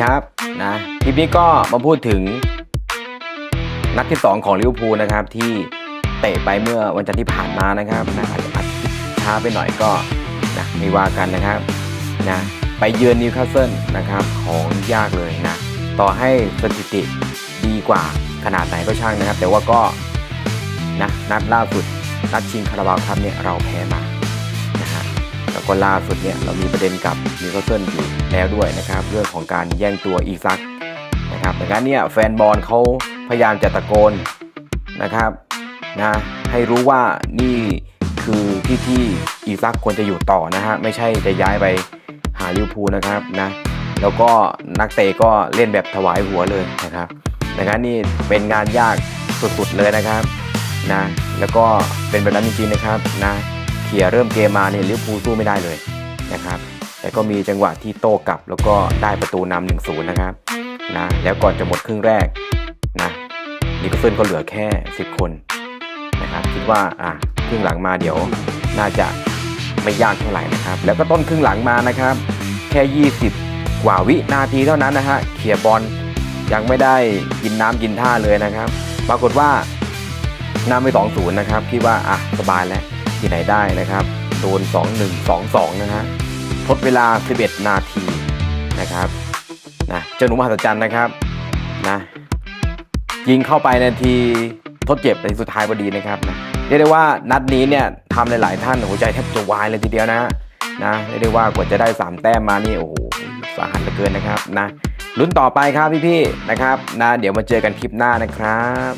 ครับนะคลิปนี้ก็มาพูดถึง นัดที่ 2 ของลิเวอร์พูลนะครับ ที่เตะไปเมื่อวันจันทร์ที่ผ่านมานะครับนะอาจจะอัดช้าไปหน่อยก็นะไม่ว่ากันนะครับนะไปเยือนนิวคาสเซิลนะครับของยากเลยนะ ต่อให้สถิติดีกว่าขนาดไหนก็ช่างนะครับ แต่ว่าก็นะนัดล่าสุดนัดชิงคาราบาวครับเนี่ยเราแพ้มา แล้วก็ล่าสุดเนี่ยเรามีประเด็นกับนิวคาสเซิลอยู่แล้วด้วยนะครับเรื่องของการแย่งตัวอีซักนะครับดังนั้นเนี่ยแฟนบอลเขาพยายามจะตะโกนนะครับนะให้รู้ว่านี่คือที่ที่อีซักควรจะอยู่ต่อนะฮะไม่ใช่จะย้ายไปหาลิเวอร์พูลนะครับนะแล้วก็นักเตะก็เล่นแบบถวายหัวเลยนะครับดังนั้นนี่เป็นงานยากสุดๆเลยนะครับนะแล้วก็เป็นแบบนั้นจริงๆนะครับนะ เขี่ยเริ่มเกมมาเนี่ยลิเวอร์พูลสู้ไม่ได้เลยนะครับ แต่ก็มีจังหวะที่โต้กลับแล้วก็ได้ประตูนำหนึ่งศูนย์นะครับนะแล้วก่อนจะหมดครึ่งแรกนะนิโคลเซนก็เหลือแค่ 10 คนนะครับคิดว่าอะครึ่งหลังมาเดี๋ยวน่าจะไม่ยากเท่าไหร่นะครับ แล้วก็ต้นครึ่งหลังมานะครับ แค่ 20 กว่าวินาทีเท่านั้นนะฮะเขี่ยบอลยังไม่ได้กินน้ำกินท่าเลยนะครับ ปรากฏว่านำไป2 0นะครับคิดว่าอะสบายแล้ว ที่ไหนได้นะครับ โดน 2 1 2 2 นะฮะทดเวลา 11 นาทีนะครับนะเจ้าหนุ่มมหัศจรรย์นะครับนะยิงเข้าไปนาทีทดเจ็บในสุดท้ายพอดีนะครับนะเรียกได้ว่านัดนี้เนี่ยทำหลาย ๆ ท่านหัวใจแทบจะวายเลยทีเดียวนะนะเรียกได้ว่ากว่าจะได้ 3 แต้มมานี่โอ้โหสาหัสเหลือเกินนะครับนะลุ้นต่อไปครับพี่ ๆ นะครับนะเดี๋ยวมาเจอกันคลิปหน้านะครับ